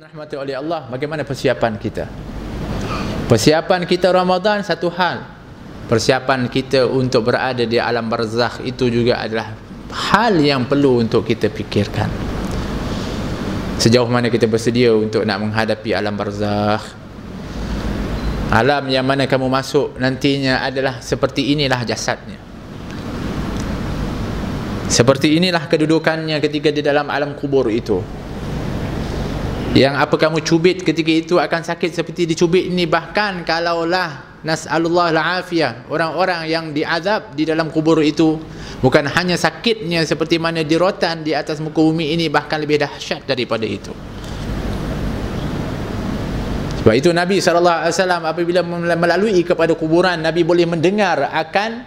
Rahmati oleh Allah, bagaimana persiapan kita? Persiapan kita Ramadan satu hal. Persiapan kita untuk berada di alam barzakh itu juga adalah hal yang perlu untuk kita fikirkan. Sejauh mana kita bersedia untuk nak menghadapi alam barzakh? Alam yang mana kamu masuk nantinya adalah seperti inilah jasadnya. Seperti inilah kedudukannya ketika di dalam alam kubur itu yang apa kamu cubit ketika itu akan sakit seperti dicubit ini bahkan kalaulah nas'alullah al-afiyah orang-orang yang diazab di dalam kubur itu bukan hanya sakitnya seperti mana dirotan di atas muka bumi ini bahkan lebih dahsyat daripada itu. Sebab itu Nabi SAW apabila melalui kepada kuburan Nabi boleh mendengar akan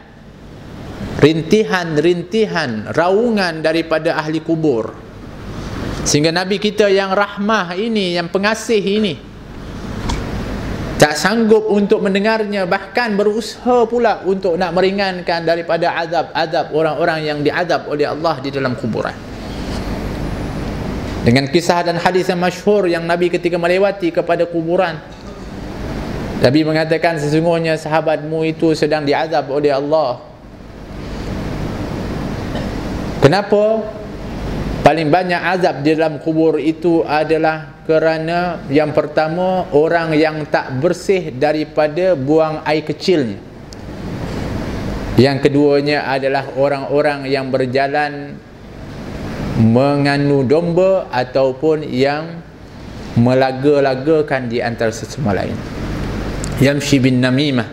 rintihan-rintihan raungan daripada ahli kubur Sehingga Nabi kita yang rahmah ini, yang pengasih ini tak sanggup untuk mendengarnya bahkan berusaha pula untuk nak meringankan daripada azab-azab orang-orang yang diazab oleh Allah di dalam kuburan. Dengan kisah dan hadis yang masyhur yang Nabi ketika melewati kepada kuburan Nabi mengatakan sesungguhnya sahabatmu itu sedang diazab oleh Allah. Kenapa? Paling banyak azab di dalam kubur itu adalah kerana yang pertama orang yang tak bersih daripada buang air kecilnya. Yang keduanya adalah orang-orang yang berjalan menganu domba ataupun yang melaga-lagakan di antara sesama lain. Yamshi bin namimah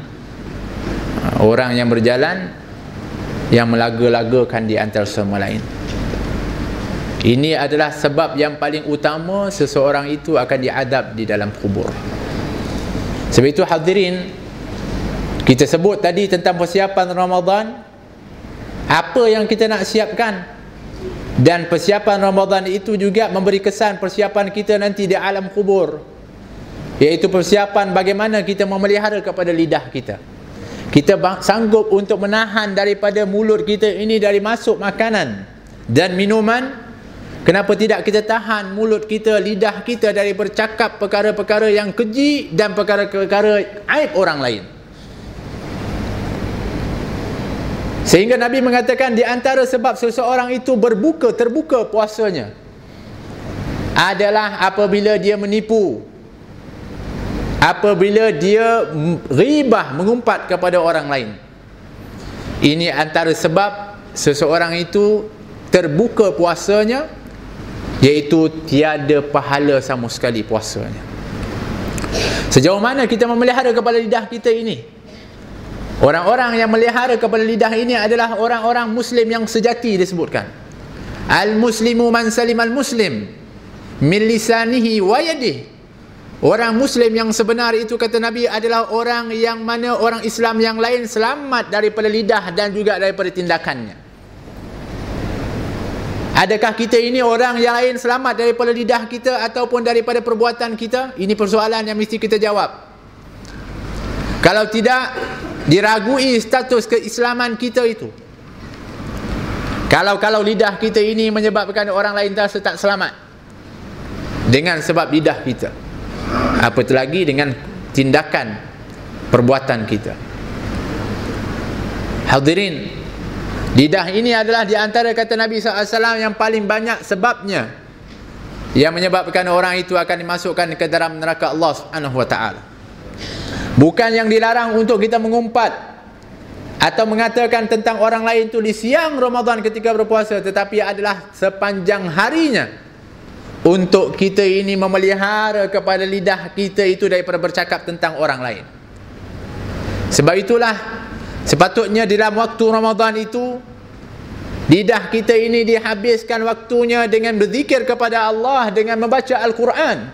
orang yang berjalan yang melaga-lagakan di antara sesama lain ini adalah sebab yang paling utama seseorang itu akan diadab di dalam kubur. Sebab itu hadirin kita sebut tadi tentang persiapan Ramadan. Apa yang kita nak siapkan? Dan persiapan Ramadan itu juga memberi kesan persiapan kita nanti di alam kubur. Iaitu persiapan bagaimana kita memelihara kepada lidah kita. Kita sanggup untuk menahan daripada mulut kita ini dari masuk makanan dan minuman Kenapa tidak kita tahan mulut kita, lidah kita dari bercakap perkara-perkara yang keji dan perkara-perkara aib orang lain. Sehingga Nabi mengatakan di antara sebab seseorang itu berbuka, terbuka puasanya adalah apabila dia menipu. Apabila dia ribah mengumpat kepada orang lain. Ini antara sebab seseorang itu terbuka puasanya iaitu tiada pahala sama sekali puasanya. Sejauh mana kita memelihara kepala lidah kita ini? Orang-orang yang melihara kepala lidah ini adalah orang-orang muslim yang sejati disebutkan. Al-muslimu man salimal muslim min lisanihi wa yadihi. Orang Muslim yang sebenar itu kata Nabi adalah orang yang mana orang Islam yang lain selamat daripada lidah dan juga daripada tindakannya. Adakah kita ini orang yang lain selamat daripada lidah kita ataupun daripada perbuatan kita? Ini persoalan yang mesti kita jawab. Kalau tidak, diragui status keislaman kita itu. Kalau-kalau lidah kita ini menyebabkan orang lain tak tak selamat. Dengan sebab lidah kita. Apatah lagi dengan tindakan perbuatan kita. Hadirin, Lidah ini adalah di antara kata Nabi SAW yang paling banyak sebabnya yang menyebabkan orang itu akan dimasukkan ke dalam neraka Allah Subhanahu wa taala. Bukan yang dilarang untuk kita mengumpat atau mengatakan tentang orang lain itu di siang Ramadan ketika berpuasa tetapi adalah sepanjang harinya untuk kita ini memelihara kepada lidah kita itu daripada bercakap tentang orang lain. Sebab itulah Sepatutnya dalam waktu Ramadan itu lidah kita ini dihabiskan waktunya dengan berzikir kepada Allah dengan membaca Al-Quran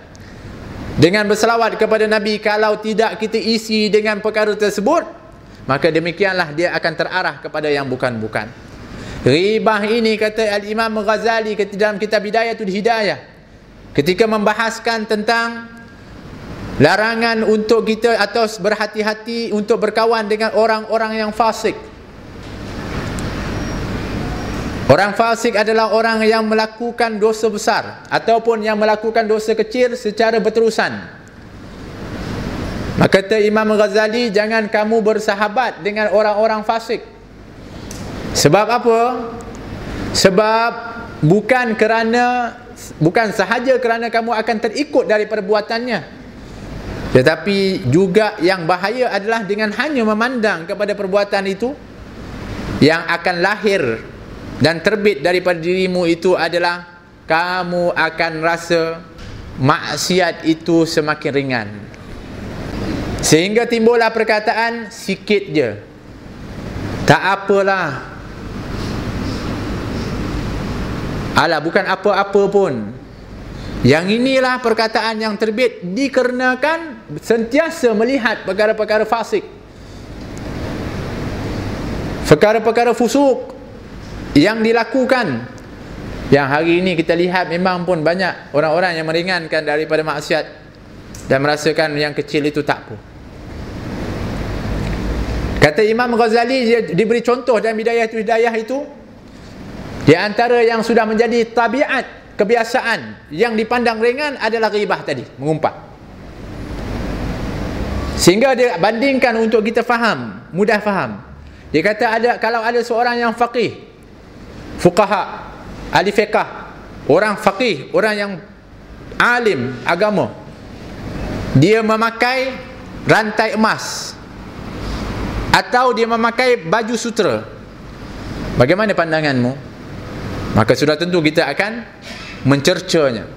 dengan berselawat kepada Nabi. Kalau tidak kita isi dengan perkara tersebut maka demikianlah dia akan terarah kepada yang bukan-bukan. Ribah ini kata Al-Imam Ghazali dalam kitab Hidayatul Hidayah ketika membahaskan tentang larangan untuk kita atau berhati-hati untuk berkawan dengan orang-orang yang fasik Orang fasik adalah orang yang melakukan dosa besar ataupun yang melakukan dosa kecil secara berterusan. Maka kata Imam Ghazali, jangan kamu bersahabat dengan orang-orang fasik. Sebab apa? Sebab bukan kerana bukan sahaja kerana kamu akan terikut dari perbuatannya. Tetapi juga yang bahaya adalah dengan hanya memandang kepada perbuatan itu yang akan lahir dan terbit daripada dirimu itu adalah kamu akan rasa maksiat itu semakin ringan. Sehingga timbullah perkataan sikit je. Tak apalah. Alah bukan apa-apa pun. Yang inilah perkataan yang terbit dikarenakan sentiasa melihat perkara-perkara fasik. Perkara-perkara fusuk yang dilakukan. Yang hari ini kita lihat memang pun banyak orang-orang yang meringankan daripada maksiat dan merasakan yang kecil itu tak apa. Kata Imam Ghazali dia diberi contoh dalam hidayah itu hidayah itu di antara yang sudah menjadi tabiat kebiasaan yang dipandang ringan adalah ribah tadi mengumpat. Sehingga dia bandingkan untuk kita faham mudah faham. Dia kata ada kalau ada seorang yang faqih fuqaha ahli fiqah orang faqih orang yang alim agama. Dia memakai rantai emas atau dia memakai baju sutra bagaimana pandanganmu? Maka sudah tentu kita akan mencercanya.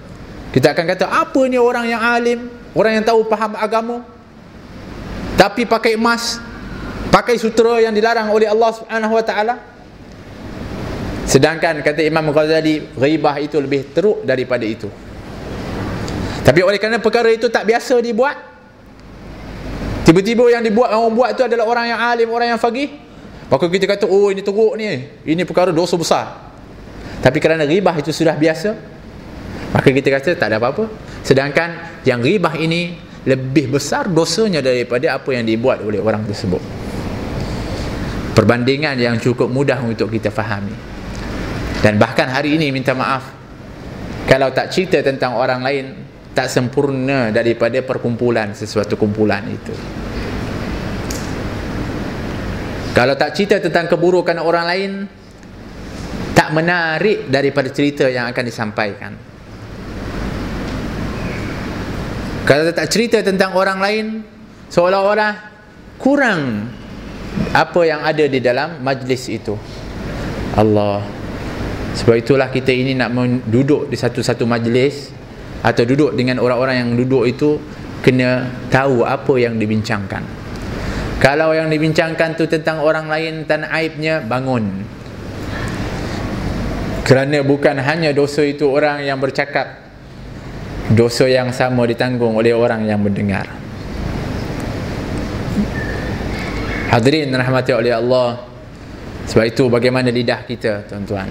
Kita akan kata apa ni orang yang alim? Orang yang tahu faham agama? Tapi pakai emas pakai sutra yang dilarang oleh Allah Subhanahu wa taala Sedangkan kata Imam Ghazali Ghibah itu lebih teruk daripada itu. Tapi oleh kerana perkara itu tak biasa dibuat Tiba-tiba yang dibuat orang buat itu adalah orang yang alim, orang yang fagih Maka kita kata oh ini teruk ni. Ini perkara dosa besar. Tapi kerana ribah itu sudah biasa Maka kita kata tak ada apa-apa. Sedangkan yang ribah ini Lebih besar dosanya daripada apa yang dibuat oleh orang tersebut. Perbandingan yang cukup mudah untuk kita fahami dan bahkan hari ini minta maaf. Kalau tak cerita tentang orang lain tak sempurna daripada perkumpulan sesuatu kumpulan itu. Kalau tak cerita tentang keburukan orang lain tak menarik daripada cerita yang akan disampaikan. Kalau tak cerita tentang orang lain seolah-olah kurang apa yang ada di dalam majlis itu. Allah sebab itulah kita ini nak duduk di satu-satu majlis atau duduk dengan orang-orang yang duduk itu kena tahu apa yang dibincangkan. Kalau yang dibincangkan tu tentang orang lain dan aibnya bangun. Kerana bukan hanya dosa itu orang yang bercakap. Dosa yang sama ditanggung oleh orang yang mendengar. Hadirin rahmati oleh Allah. Sebab itu bagaimana lidah kita tuan-tuan.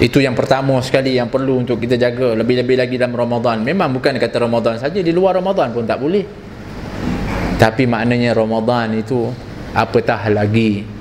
Itu yang pertama sekali yang perlu untuk kita jaga lebih-lebih lagi dalam Ramadan. Memang bukan kata Ramadan saja, di luar Ramadan pun tak boleh. Tapi maknanya Ramadan itu apatah lagi